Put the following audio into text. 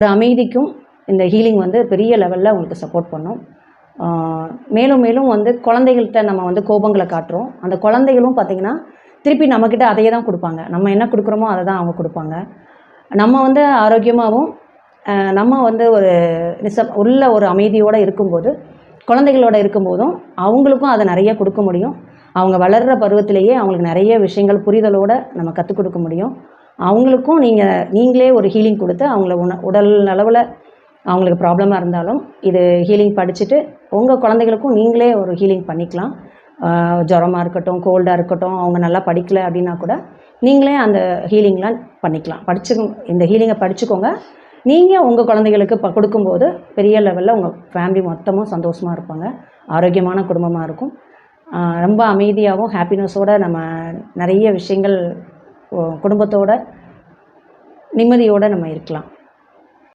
ஒரு அமைதிக்கும் இந்த ஹீலிங் வந்து பெரிய லெவலில் உங்களுக்கு சப்போர்ட் பண்ணும். மேலும் மேலும் வந்து குழந்தைகள்கிட்ட நம்ம வந்து கோபங்களை காட்டுறோம். அந்த குழந்தைகளும் பார்த்திங்கன்னா திருப்பி நம்மக்கிட்ட அதையே தான் கொடுப்பாங்க. நம்ம என்ன கொடுக்குறோமோ அதை தான் அவங்க கொடுப்பாங்க. நம்ம வந்து ஆரோக்கியமாகவும் நம்ம வந்து ஒரு நிசப் உள்ள ஒரு அமைதியோடு இருக்கும்போது குழந்தைகளோட இருக்கும்போதும் அவங்களுக்கும் அதை நிறைய கொடுக்க முடியும். அவங்க வளர்கிற பருவத்திலேயே அவங்களுக்கு நிறைய விஷயங்கள் புரிதலோடு நம்ம கற்றுக் கொடுக்க முடியும். அவங்களுக்கும் நீங்கள் நீங்களே ஒரு ஹீலிங் கொடுத்து அவங்கள உண உடல் அளவில் அவங்களுக்கு ப்ராப்ளமாக இருந்தாலும் இது ஹீலிங் படிச்சுட்டு உங்கள் குழந்தைகளுக்கும் நீங்களே ஒரு ஹீலிங் பண்ணிக்கலாம். ஜுரமாக இருக்கட்டும் கோல்டாக இருக்கட்டும் அவங்க நல்லா படிக்கலை அப்படின்னா கூட நீங்களே அந்த ஹீலிங்லாம் பண்ணிக்கலாம். படிச்சு இந்த ஹீலிங்கை படிச்சுக்கோங்க. நீங்கள் உங்கள் குழந்தைகளுக்கு ப கொடுக்கும்போது பெரிய லெவலில் உங்கள் ஃபேமிலி மொத்தமும் சந்தோஷமாக இருப்பாங்க. ஆரோக்கியமான குடும்பமாக இருக்கும். ரொம்ப அமைதியாகவும் ஹாப்பினஸோடு நம்ம நிறைய விஷயங்கள் குடும்பத்தோட நிம்மதியோடு நம்ம இருக்கலாம்.